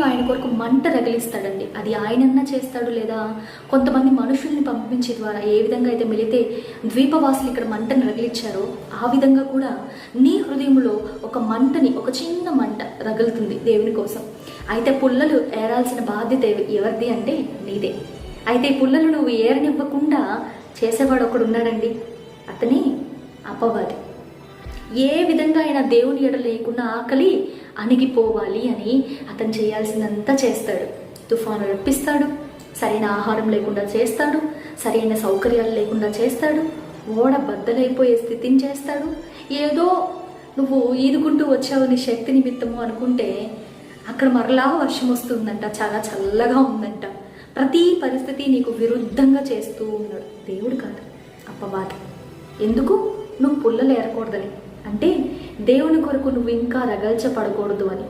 హృదయంలో ఆయన కొరకు మంట రగిలిస్తాడండి. అది ఆయనన్నా చేస్తాడు లేదా కొంతమంది మనుషుల్ని పంపించే ద్వారా ఏ విధంగా అయితే మిలితే ద్వీపవాసులు ఇక్కడ మంటను రగిలిచ్చారో ఆ విధంగా కూడా నీ హృదయంలో ఒక మంటని ఒక చిన్న మంట రగులుతుంది దేవుని కోసం. అయితే పుల్లలు ఏరాల్సిన బాధ్యత ఎవరిది అంటే నీదే. అయితే పుల్లలు నువ్వు ఏరనివ్వకుండా చేసేవాడు ఒకడు ఉన్నాడండి అతని అపవాది. ఏ విధంగా అయినా దేవుని ఎడ లేకుండా ఆకలి అణిగిపోవాలి అని అతను చేయాల్సిందంతా చేస్తాడు. తుఫాను రప్పిస్తాడు. సరైన ఆహారం లేకుండా చేస్తాడు. సరైన సౌకర్యాలు లేకుండా చేస్తాడు. ఓడ బద్దలైపోయే స్థితిని చేస్తాడు. ఏదో నువ్వు ఈదుకుంటూ వచ్చావు నీ శక్తి నిమిత్తము అనుకుంటే అక్కడ మరలా వర్షం వస్తుందంట చాలా చల్లగా ఉందంట. ప్రతి పరిస్థితి నీకు విరుద్ధంగా చేస్తూ ఉన్నాడు. దేవుడు కాదు అప్పవాది ఎందుకు? నువ్వు పుల్లలు ఏరకూడదని. అంటే దేవుని కొరకు నువ్వు ఇంకా రగల్చ పడకూడదు అని.